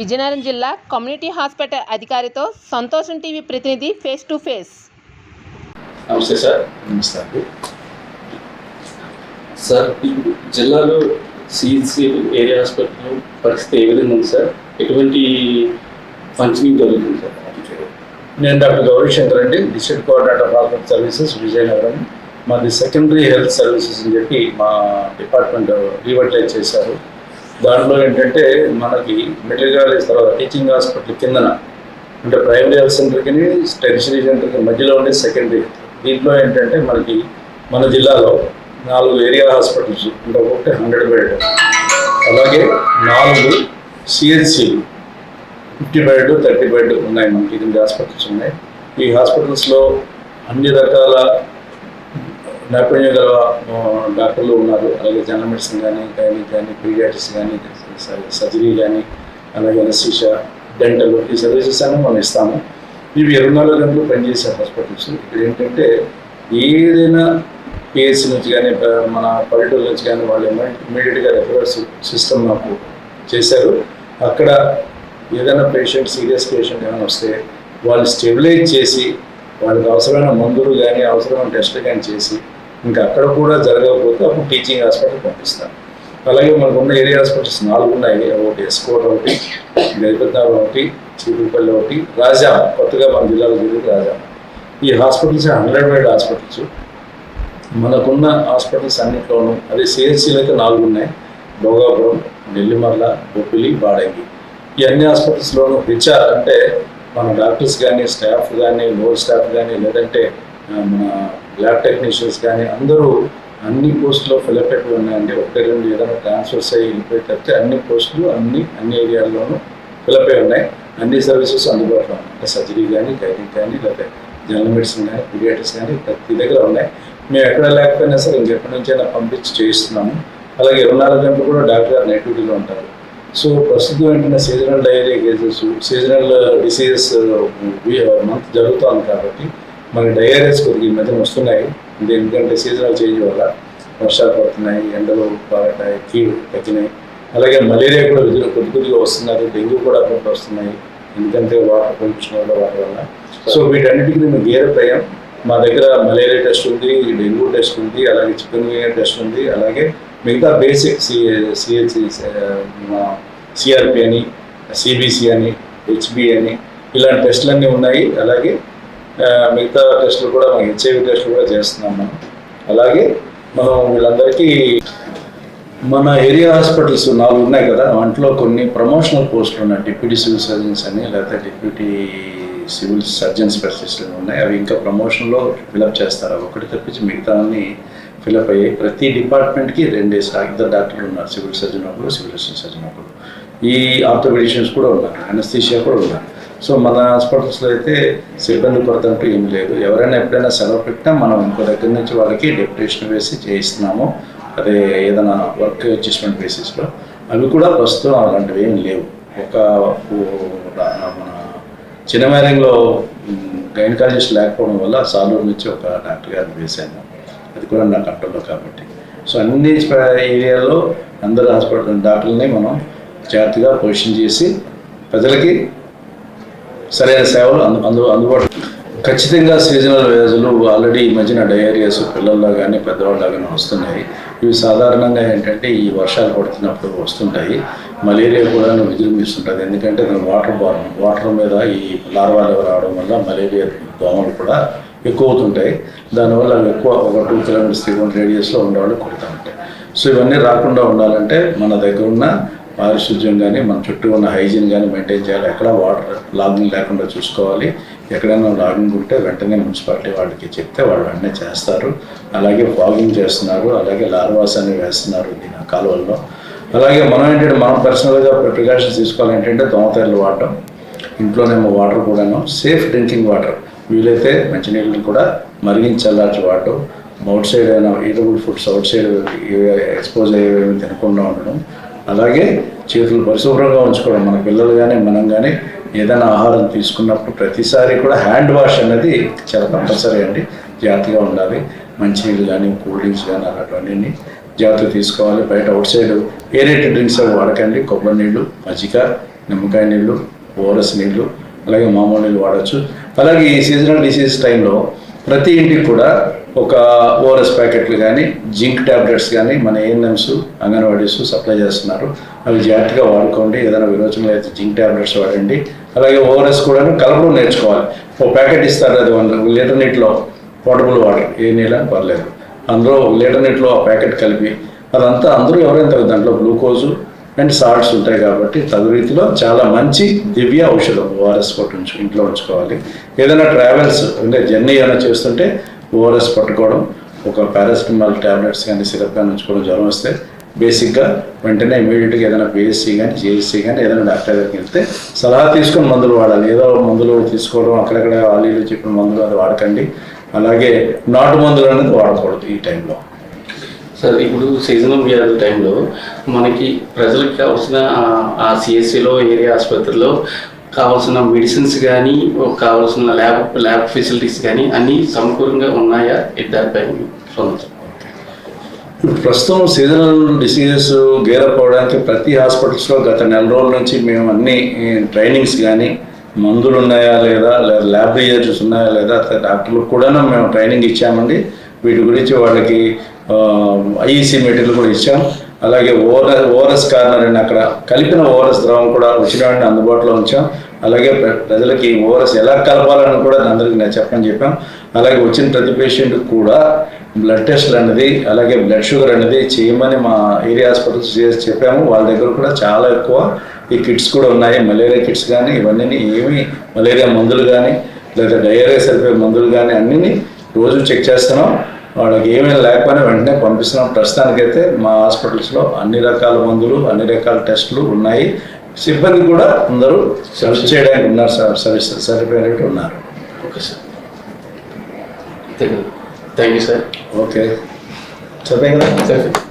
విజయనగరం జిల్లా community hospital అధికారితో సంతోషం TV ప్రతినిధి ఫేస్ టు ఫేస్. నమస్తే సార్. నమస్తే అండి. సార్ ఇప్పుడు జిల్లాలో సిఎస్సి ఏరియా హాస్పిటల్ పరిస్థితి ఏ విధంగా ఉంది సార్? ఎటువంటి ఫంక్షనింగ్ జరుగుతుంది సార్? నేను డాక్టర్ గౌరీ శంకర్ అండి. District coordinator of hospital services Vizianagaram. మాది సెకండరీ హెల్త్ సర్వీసెస్ అని చెప్పి మా డిపార్ట్మెంట్ రీవర్టైజ్ చేశారు. దాంట్లో ఏంటంటే మనకి మెడికల్ తర్వాత టీచింగ్ హాస్పిటల్ కిందన అంటే ప్రైమరీ హెల్త్ సెంటర్కి టెరిషరీ సెంటర్కి మధ్యలో ఉండే సెకండరీ. దీంట్లో ఏంటంటే మనకి మన జిల్లాలో నాలుగు ఏరియా హాస్పిటల్స్ అంటే ఒకటి హండ్రెడ్ బెడ్ అలాగే నాలుగు సిహెచ్సిలు ఫిఫ్టీ బెడ్ థర్టీ బెడ్ ఉన్నాయి మనకి. ఎనిమిది హాస్పిటల్స్ ఉన్నాయి. ఈ హాస్పిటల్స్లో అన్ని రకాల నైపుణ్యగల డాక్టర్లు ఉన్నారు. అలాగే జనరల్ మెడిసిన్ కానీ గైనిక్ కానీ పీడియాటిక్స్ కానీ సర్జరీ కానీ అలాగే అనస్థీషియా డెంటల్ ఈ సర్వీసెస్ అన్నీ మనం ఇస్తాము. ఇవి ఇరవై నాలుగు గంటలు పనిచేసే హాస్పిటల్స్. ఇక్కడ ఏంటంటే ఏదైనా పిఎస్సి నుంచి కానీ మన పల్లెటూరు నుంచి కానీ వాళ్ళు ఇమీడియట్గా రెఫరల్ సిస్టమ్ మాకు చేశారు. అక్కడ ఏదైనా పేషెంట్ సీరియస్ పేషెంట్ ఏమైనా వస్తే వాళ్ళు స్టెబిలైజ్ చేసి వాళ్ళకి అవసరమైన మందులు కానీ అవసరమైన టెస్టులు కానీ చేసి ఇంకా అక్కడ కూడా జరగకపోతే అప్పుడు టీచింగ్ హాస్పిటల్ పంపిస్తాం అలాగే మనకు ఉన్న ఏరియా హాస్పిటల్స్ నాలుగు ఉన్నాయి. ఒకటి ఎస్కోట్ ఒకటి గరిపద్దాలు ఒకటి చీపుపల్లి ఒకటి రాజా కొత్తగా మన జిల్లాలో జరిగింది రాజా. ఈ హాస్పిటల్స్ హండ్రెడ్ బెడ్ హాస్పిటల్స్. మనకున్న హాస్పిటల్స్ అన్నింటిలోనూ అదే సిఎస్సీలు అయితే నాలుగు ఉన్నాయి. భోగాపురం నెల్లిమర్ల బొప్పిలి బాడంగి. ఈ అన్ని హాస్పిటల్స్లోనూ హెచ్ఆర్ అంటే మన డాక్టర్స్ కానీ స్టాఫ్ కానీ లోడ్ స్టాఫ్ కానీ లేదంటే మన ల్యాబ్ టెక్నీషియన్స్ కానీ అందరూ అన్ని పోస్టులో ఫిలప్ అయిపోయి ఉన్నాయండి. ఒకటి రెండు ఏదైనా ట్రాన్స్ఫర్స్ అయ్యి వెళ్ళిపోయి తప్పితే అన్ని పోస్టులు అన్ని అన్ని ఏరియాల్లోనూ ఫిలప్ అయి ఉన్నాయి. అన్ని సర్వీసెస్ అందుబాటులో ఉన్నాయి. అంటే సర్జరీ కానీ గైడింగ్ కానీ లేకపోతే జనరల్ మెడిసిన్ కానీ పీడియాటిక్స్ కానీ ప్రతి దగ్గర ఉన్నాయి. మేము ఎక్కడ లేకపోయినా సరే ఇంకెక్కడి నుంచైనా పంపించి చేయిస్తున్నాము. అలాగే ఇరవై నాలుగు గంటలు కూడా డాక్టర్ గారు నైట్ డ్యూటీలో ఉంటారు. సో ప్రస్తుతం ఏంటంటే seasonal diarrhoea cases seasonal diseases month జరుగుతోంది కాబట్టి మన డయేరియాస్ కొద్దిగా ఈ మధ్యన వస్తున్నాయి ఇది ఎందుకంటే సీజనల్ చేంజ్ వల్ల వర్షాలు పడుతున్నాయి ఎండలు బాగా కీడు తగ్గినాయి. అలాగే మలేరియా కూడా విధులు కొద్ది కొద్దిగా వస్తున్నారు డెంగ్యూ కూడా అప్పుడప్పుడు వస్తున్నాయి. ఎందుకంటే వాటర్ పొల్యూషన్ వల్ల వాటి వల్ల. సో వీటన్నిటికీ మేము గేరపోయాం మా దగ్గర మలేరియా టెస్ట్ ఉంది డెంగ్యూ టెస్ట్ ఉంది అలాగే చికెన్ టెస్ట్ ఉంది అలాగే మిగతా బేసిక్ సి సిహెచ్ సిఆర్పి అని సిబిసి అని హెచ్బి అని ఇలాంటి టెస్టులన్నీ ఉన్నాయి. అలాగే మిగతా టెస్టులు కూడా మనం హెచ్ఐవి టెస్టులు కూడా చేస్తున్నాం మనం అలాగే మనం వీళ్ళందరికీ మన ఏరియా హాస్పిటల్స్ నాలుగు ఉన్నాయి కదా వాటిలో కొన్ని ప్రమోషనల్ పోస్టులు ఉన్నాయి. డిప్యూటీ సివిల్ సర్జన్స్ అని లేకపోతే డిప్యూటీ సివిల్ సర్జన్ స్పెషలిస్టులు ఉన్నాయి. అవి ఇంకా ప్రమోషన్లో ఫిలప్ చేస్తారు. ఒకటి తప్పించి మిగతా ఫిలప్ అయ్యి ప్రతి డిపార్ట్మెంట్కి రెండేసి ఇద్దరు డాక్టర్లు ఉన్నారు సివిల్ సర్జన్ ఒకరు సివిల్ అసిస్టెంట్ సర్జన్ ఒకరు. ఈ ఆర్థోపెడిషియన్స్ కూడా ఉన్నారు అనస్థీషియా కూడా ఉన్నారు. సో మన హాస్పిటల్స్లో అయితే సిబ్బంది కొరత అంటూ ఏం లేదు. ఎవరైనా ఎప్పుడైనా సెలవు పెట్టినా మనం ఇంకో దగ్గర నుంచి వాళ్ళకి డెప్యుటేషన్ వేసి చేయిస్తున్నాము. అదే ఏదైనా వర్క్ అడ్జస్ట్మెంట్ బేసిస్లో. అవి కూడా ప్రస్తుతం అలాంటివి ఏం లేవు. ఒక ఓ- మన చిన్నమేరంలో గైనకాలజిస్ట్ లేకపోవడం వల్ల సాలూరు నుంచి ఒక డాక్టర్ గారిని వేశాను. అది కూడా నా కంట్రోల్లో కాబట్టి. సో అన్ని ఏరియాల్లో అందరు హాస్పిటల్ డాక్టర్లని మనం జాగ్రత్తగా పొజిషన్ చేసి ప్రజలకి సరైన సేవలు అందు అందు అందుబాటు ఖచ్చితంగా సీజనల్ వ్యాధులు ఆల్రెడీ ఈ మధ్యన డయేరియాస్ పిల్లల్లో కానీ పెద్దవాళ్ళలో కానీ వస్తున్నాయి. ఇవి సాధారణంగా ఏంటంటే ఈ వర్షాలు పడుతున్నప్పుడు వస్తుంటాయి. మలేరియా కూడా విజృంభిస్తుంటుంది. ఎందుకంటే వాటర్ బార్న్ వాటర్ మీద ఈ లార్వాలు రావడం వల్ల మలేరియా దోమలు కూడా ఎక్కువ అవుతుంటాయి. దానివల్ల అవి ఎక్కువ ఒక టూ కిలోమీటర్స్ త్రీ కిలోమీటర్ రేడియస్లో ఉండేవాళ్ళు కొడుతూ ఉంటాయి. సో ఇవన్నీ రాకుండా ఉండాలంటే మన దగ్గర ఉన్న పారిశుద్ధ్యం కానీ మన చుట్టూ ఉన్న హైజీన్ కానీ మెయింటైన్ చేయాలి. ఎక్కడ వాటర్ లాగింగ్ లేకుండా చూసుకోవాలి. ఎక్కడైనా లాగింగ్ ఉంటే వెంటనే మున్సిపాలిటీ వాళ్ళకి చెప్తే వాళ్ళు వెంటనే చేస్తారు. అలాగే ఫాగింగ్ చేస్తున్నారు. అలాగే లార్వాస్ అని వేస్తున్నారు దీని కాలువల్లో. అలాగే మనం ఏంటంటే మనం పర్సనల్గా ప్రికాషన్స్ తీసుకోవాలి ఏంటంటే దోమతెరలు వాడటం ఇంట్లోనేమో వాటర్ కూడాను సేఫ్ డ్రింకింగ్ వాటర్ వీలైతే మంచినీళ్ళని కూడా మరిగించి చల్లార్చి వాడటం అవుట్ సైడ్ అయినా eatable foods outside expose అయ్యేవి తినకుండా ఉండడం. అలాగే చేతులు పరిశుభ్రంగా ఉంచుకోవడం. మన పిల్లలు కానీ మనం కానీ ఏదైనా ఆహారం తీసుకున్నప్పుడు ప్రతిసారి కూడా హ్యాండ్ వాష్ అనేది చాలా కంపల్సరీ అండి. జాగ్రత్తగా ఉండాలి. మంచినీళ్ళు కానీ కూల్ డ్రింక్స్ కానీ అలాంటివన్నీ జాగ్రత్త తీసుకోవాలి. బయట అవుట్ సైడ్ ఏరేటెడ్ డ్రింక్స్ అవి వాడకండి. కొబ్బరి నీళ్ళు మజ్జిగ నిమ్మకాయ నీళ్ళు ఓరస్ నీళ్ళు అలాగే మామూలు నీళ్ళు వాడచ్చు. అలాగే ఈ సీజనల్ డిసీజ్ టైంలో ప్రతి ఇంటికి కూడా ఒక ఓఆర్ఎస్ ప్యాకెట్లు కానీ జింక్ ట్యాబ్లెట్స్ కానీ మన ఏఎన్ఎంస్ అంగన్వాడీస్ సప్లై చేస్తున్నారు. అవి జాగ్రత్తగా వాడుకోండి. ఏదైనా విరోచనలు అయితే జింక్ ట్యాబ్లెట్స్ వాడండి. అలాగే ఓఆర్ఎస్ కూడా కలపడం నేర్చుకోవాలి. ఓ ప్యాకెట్ ఇస్తారు అది వన్ లీటర్ నీటిలో పోర్టబుల్ వాటర్. ఏ నీళ్ళని పర్లేదు. అందులో ఒక లీటర్ నీటిలో ఆ ప్యాకెట్ కలిపి అదంతా అందరూ ఎవరైనా దాంట్లో గ్లూకోజు అండ్ సాల్ట్స్ ఉంటాయి కాబట్టి తగు రీతిలో చాలా మంచి దివ్య ఔషధం ఓఆర్ఎస్ పట్టు ఉంచు ఇంట్లో ఉంచుకోవాలి. ఏదైనా ట్రావెల్స్ అంటే జర్నీ ఏమైనా చేస్తుంటే ఓఆర్ఎస్ పట్టుకోవడం ఒక పారాసిటమాల్ ట్యాబ్లెట్స్ కానీ సిరప్ కానీ ఉంచుకోవడం జ్వరం వస్తే బేసిక్గా వెంటనే ఇమీడియట్గా ఏదైనా బీఎస్సీ కానీ జేఎస్సీ కానీ ఏదైనా డాక్టర్ దగ్గరికి వెళ్తే సలహా తీసుకొని మందులు వాడాలి. ఏదో మందులు తీసుకోవడం అక్కడక్కడ వాళ్ళు చెప్పిన మందులు అది వాడకండి. అలాగే నాటు మందులు అనేది వాడకూడదు ఈ టైంలో. సార్ ఇప్పుడు సీజనల్ వ్యాధుల టైంలో మనకి ప్రజలకు కావాల్సిన ఆ- సిఎస్సిలో ఏరియా ఆసుపత్రిలో కావాల్సిన మెడిసిన్స్ కానీ కావాల్సిన ల్యాబ్ ల్యాబ్ ఫెసిలిటీస్ కానీ అన్నీ సమకూరంగా ఉన్నాయా? దానిపై సొంతం ఇప్పుడు ప్రస్తుతం సీజనల్ డిసీజెస్ గేరప్ అవడానికి ప్రతి హాస్పిటల్స్లో గత నెల రోజుల నుంచి మేము అన్ని ట్రైనింగ్స్ కానీ మందులు ఉన్నాయా లేదా లేదా ల్యాబ్ రిజర్ట్స్ ఉన్నాయా లేదా డాక్టర్లకు కూడా మేము ట్రైనింగ్ ఇచ్చామండి. వీటి గురించి వాళ్ళకి ఐఈసీ మెటీరియల్ కూడా ఇచ్చాం. అలాగే ఓఆర్ ఓఆర్ఎస్ కార్నర్ అని అక్కడ కలిపిన ఓఆర్ఎస్ ద్రవం కూడా ఉచిత అందుబాటులో ఉంచాం. అలాగే ప్ర- ప్రజలకి ఓఆర్ఎస్ ఎలా కలపాలని కూడా అందరికీ నేను చెప్పని చెప్పాం. అలాగే వచ్చిన ప్రతి పేషెంట్ కూడా బ్లడ్ టెస్ట్లు అనేది అలాగే బ్లడ్ షుగర్ అనేది చేయమని మా ఏరియా హాస్పిటల్స్ చేసి చెప్పాము. వాళ్ళ దగ్గర కూడా చాలా ఎక్కువ ఈ కిట్స్ కూడా ఉన్నాయి. మలేరియా కిట్స్ కానీ ఇవన్నీ ఏమి మలేరియా మందులు కానీ లేదా డయేరియా సరిపోయే మందులు కానీ అన్నీ రోజు చెక్ చేస్తున్నాం. వాళ్ళకి ఏమైనా లేకపోయినా వెంటనే పంపిస్తున్నాం. ప్రస్తుతానికైతే మా హాస్పిటల్స్లో అన్ని రకాల మందులు అన్ని రకాల టెస్టులు ఉన్నాయి. సిబ్బంది కూడా అందరూ సర్వీస్ చేయడానికి ఉన్నారు సార్. సర్వీస్ సరిపోయేటట్టు ఉన్నారు. Okay sir. Thank you sir. Okay. చదివే కదా